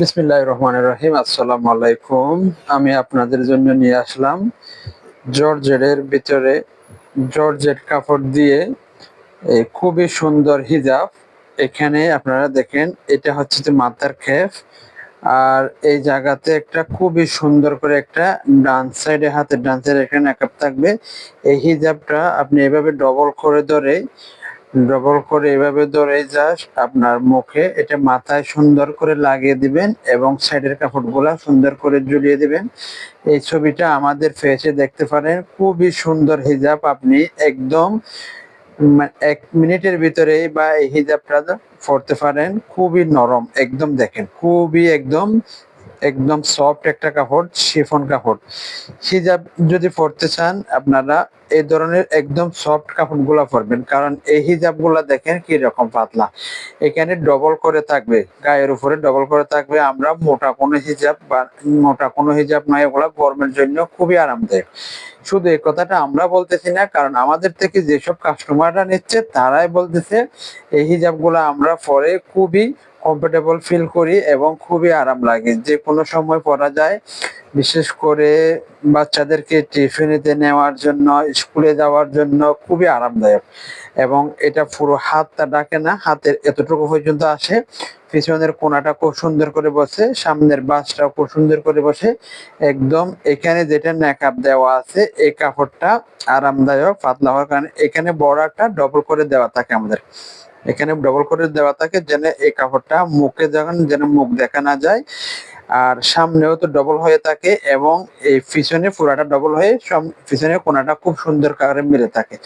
বিসমিল্লাহ রহমান রহিম, আসসালামু আলাইকুম। আমি আপনাদের জন্য নিয়ে আসলাম জর্জেটের ভিতরে জর্জেট কাপড় দিয়ে এই খুবই সুন্দর হিজাব। এখানে আপনারা দেখেন, এটা হচ্ছে যে মাথার খেপ আর এই জায়গাতে একটা খুবই সুন্দর করে একটা ডান সাইডে হাতের ডান সাইডে এখানে নেকাপ থাকবে। এই হিজাবটা আপনি এভাবে ডবল করে ধরে ডবল করে এভাবে ধরে জাস্ট আপনার মুখে এটা মাথায় সুন্দর করে লাগিয়ে দিবেন এবং সাইডের কাপড়গুলা সুন্দর করে ঝুলিয়ে দিবেন। এই ছবিটা আমাদের ফেসে দেখতে পারেন, খুবই সুন্দর হিজাব। আপনি একদম এক মিনিটের ভিতরেই বা এই হিজাবটা পড়তে পারেন, খুবই নরম, একদম দেখেন, খুবই একদম একদম সফট একটা কাপড় শিফন কাপড়। হিজাব যদি পরতে চান, আপনারা এই ধরনের একদম সফট কাপড়গুলো পরবেন। কারণ এই হিজাবগুলো দেখেন কি রকম পাতলা। এখানে ডবল করে থাকবে, গায়ের উপরে ডবল করে থাকবে। আমরা মোটা কোনো হিজাব বা মোটা কোনো হিজাব নয় এগুলো গরমের জন্য খুবই আরামদায়ক। শুধু এই কথাটা আমরা বলতেছি না, কারণ আমাদের থেকে যেসব কাস্টমাররা নিচ্ছে, তারাই বলতেছে, এই হিজাবগুলো আমরা পরে খুবই কমফোর্টেবল ফিল করি এবং খুবই আরাম লাগে। যে কোনো সময় পরা যায়, বিশেষ করে বাচ্চাদেরকে টিফিনেতে নেওয়ার জন্য, স্কুলে যাওয়ার জন্য খুবই আরামদায়ক। এবং এটা পুরো হাতটা ডাকে না, হাতের এতটুকু পর্যন্ত আসে। পিছনের কোনাটা খুব সুন্দর করে বসে, সামনের বাসটাও খুব সুন্দর করে বসে। একদম এখানে যেটা নেকআপ দেওয়া আছে, এই কাপড়টা আরামদায়ক, পাতলা হওয়ার কারণে এখানে বড় একটা ডবল করে দেওয়া থাকে আমাদের। এখানে ডবল করে দেওয়া থাকে যেন এই কাপড়টা মুখে যখন যেন মুখ দেখা না যায়। আর সামনেও তো ডবল হয়ে থাকে এবং এই পিছনে পুরাটা ডবল হয়ে পিছনের কোনাটা খুব সুন্দর কালারে মিলে থাকে।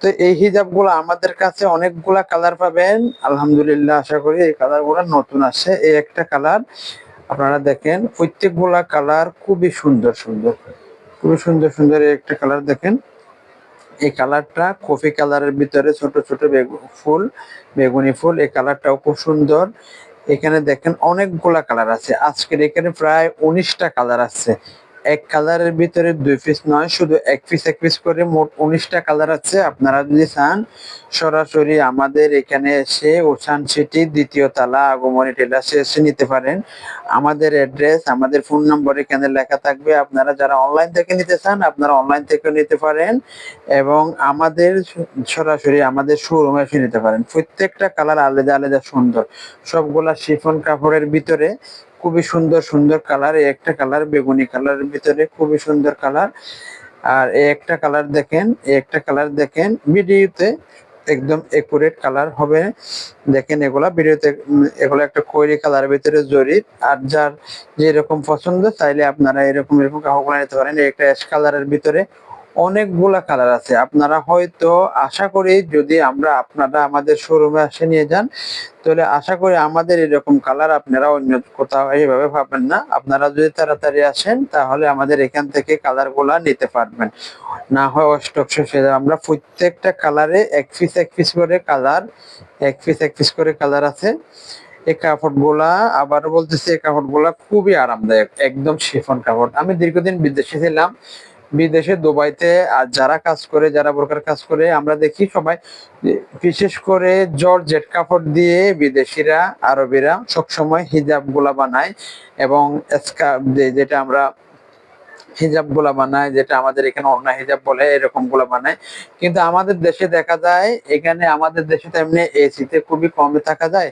তো এই হিজাবগুলো আমাদের কাছে অনেকগুলা কালার পাবেন। আলহামদুলিল্লাহ, আশা করি এই কালারগুলো নতুন আসে এই একটা কালার আপনারা দেখেন প্রত্যেকগুলা কালার খুবই সুন্দর সুন্দর। খুবই সুন্দর সুন্দর এই একটা কালার দেখেন। এই কালারটা কফি কালারের ভিতরে ছোট ছোট ফুল, বেগুনি ফুল, এই কালারটাও খুব সুন্দর। এখানে দেখেন অনেকগুলা কালার আছে। আজকের এখানে প্রায় উনিশটা কালার আছে। এক কালারের ভিতরে দুই পিস নয়, শুধু এক পিস এক পিস করে মোট উনিশটা কালার আছে। আপনারা যদি চান, সরাসরি আমাদের এখানে এসে ওশান সিটি দ্বিতীয় তালা আগমনী টেলার্সে এসে নিতে পারেন। আমাদের অ্যাড্রেস, আমাদের ফোন নম্বর এখানে লেখা থাকবে। আপনারা যারা অনলাইন থেকে নিতে চান, আপনারা অনলাইন থেকে নিতে পারেন এবং আমাদের সরাসরি আমাদের শোরুমে এসে নিতে পারেন। প্রত্যেকটা কালার আলাদা আলাদা সুন্দর। সবগুলা শিফন কাপড়ের ভিতরে খুবই সুন্দর সুন্দর কালার এই একটা কালার বেগুনি কালারের ভিতরে খুবই সুন্দর কালার আর এই একটা কালার দেখেন, এই একটা কালার দেখেন, ভিডিওতে একদম একুরেট কালার হবে। দেখেন এগুলা, ভিডিওতে এগুলো একটা খয়েরি কালারের ভিতরে জরি আর যার যেরকম পছন্দ চাইলে আপনারা এরকম এরকম কাপড় নিতে পারেন। একটা অ্যাশ কালারের ভিতরে অনেকগুলা কালার আছে। আপনারা হয়তো আশা করি যদি আমরা আপনারা আমাদের শোরুমে আসে নিয়ে যান, তাহলে আশা করি আমাদের এরকম কালার আপনারা অন্য কোথাও এইভাবে পাবেন না। আপনারা যদি তাড়াতাড়ি আসেন, তাহলে আমাদের এখান থেকে কালারগুলা নিতে পারবেন। না হয় স্টক শেষ আমরা প্রত্যেকটা কালারে এক পিস এক পিস করে কালার এক পিস এক পিস করে কালার আছে। এই কাপড়গুলা আবারও বলতেছি, এই কাপড়গুলা খুবই আরামদায়ক। একদম শিফন কাপড়। আমি দীর্ঘদিন বিদেশে ছিলাম। বিদেশে, দুবাইতে, আর যারা কাজ করে, যারা বোরকার কাজ করে, আমরা দেখি সবাই বিশেষ করে জর্জেট কাপড় দিয়ে বিদেশিরা, আরবিরা সবসময় হিজাবগুলা বানায় এবং যেটা আমরা হিজাবগুলা বানায়, যেটা আমাদের এখানে অন্য হিজাব বলে, এরকমগুলা বানায়। কিন্তু আমাদের দেশে দেখা যায়, এখানে আমাদের দেশে তো এমনি এসিতে খুবই কমে থাকা যায়।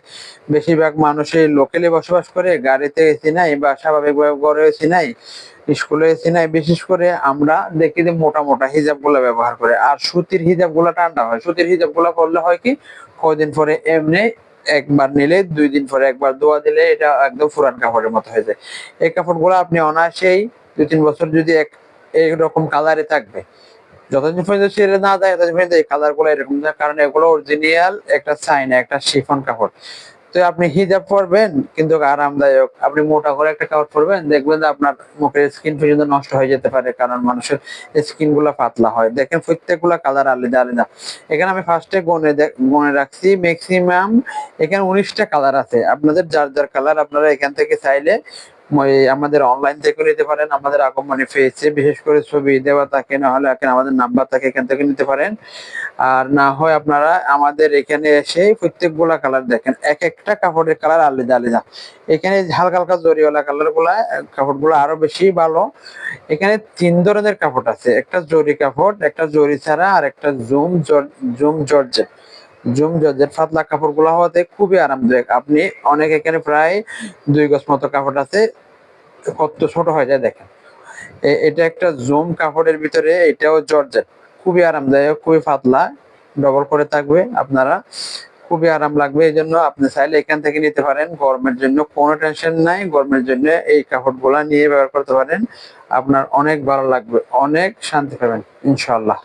বেশিরভাগ মানুষই লোকালে বসবাস করে, গাড়িতে এসি নাই বা স্বাভাবিকভাবে ঘরে এসি নাই, স্কুলে এসি নাই। বিশেষ করে আমরা দেখি যে মোটা মোটা হিজাবগুলা ব্যবহার করে। আর সুতির হিজাবগুলা ঠান্ডা হয়। সুতির হিজাবগুলা করলে হয় কি, কয়দিন পরে এমনি একবার নিলে, দুই দিন পরে একবার দোয়া দিলে এটা একদম পুরান কাপড়ের মতো হয়ে যায়। এই কাপড়গুলো আপনি অনায়াসেই দুই তিন বছর যদি এক এইরকম কালারে থাকবে। যতদিন পর্যন্ত ছেড়ে না যায় ততদিন পর্যন্ত এই কালারগুলো এরকম কারণ এগুলো অরিজিনাল একটা চাইনা একটা শিফন কাপড়। তো আপনি হিজাব পরবেন, কিন্তু আরামদায়ক। আপনি মোটা করে একটা কাপড় পরবেন, দেখবেন যে আপনার মুখের স্কিন পর্যন্ত নষ্ট হয়ে যেতে পারে, কারণ মানুষের স্কিনগুলা পাতলা হয়। দেখেন প্রত্যেকগুলা কালার আলাদা আলাদা। এখানে আমি ফার্স্টে গনে গনে রাখছি ম্যাক্সিমাম এখানে উনিশটা কালার আছে। আপনাদের যার যার কালার আপনারা এখান থেকে চাইলে আমাদের অনলাইন থেকে নিতে পারেন, আমাদের আগমনী পেয়েছে বিশেষ করে ছবি দেওয়া থাকে, না হলে এখানে আমাদের নাম্বার থাকে, এখান থেকে নিতে পারেন। আর না হয় আপনারা আমাদের এখানে এসে প্রত্যেকগুলা কালার দেখেন, এক একটা কাপড়ের কালার আলাদা আলাদা। এখানে হালকা হালকা জরিওয়ালা কালারগুলা, কাপড়গুলো আরও বেশি ভালো। এখানে তিন ধরনের কাপড় আছে, একটা জরি কাপড়, একটা জরি ছাড়া, আর একটা zoom zoom georgette. Zoom georgette, পাতলা কাপড়গুলো হওয়াতে খুবই আরামদায়ক। আপনি অনেক এখানে প্রায় দুই গজ মতো কাপড় আছে কত ছোট হয়ে যায় দেখেন। এটা একটা জুম কাপড়ের ভিতরে, এটাও জর্জেট। খুবই আরামদায়ক, খুবই পাতলা ডবল করে থাকবে আপনারা। খুবই আরাম লাগবে এই জন্য আপনি চাইলে এখান থেকে নিতে পারেন। গরমের জন্য কোনো টেনশন নাই, গরমের জন্য এই কাপড়গুলা নিয়ে ব্যবহার করতে পারেন। আপনার অনেক ভালো লাগবে, অনেক শান্তি পাবেন ইনশাল্লাহ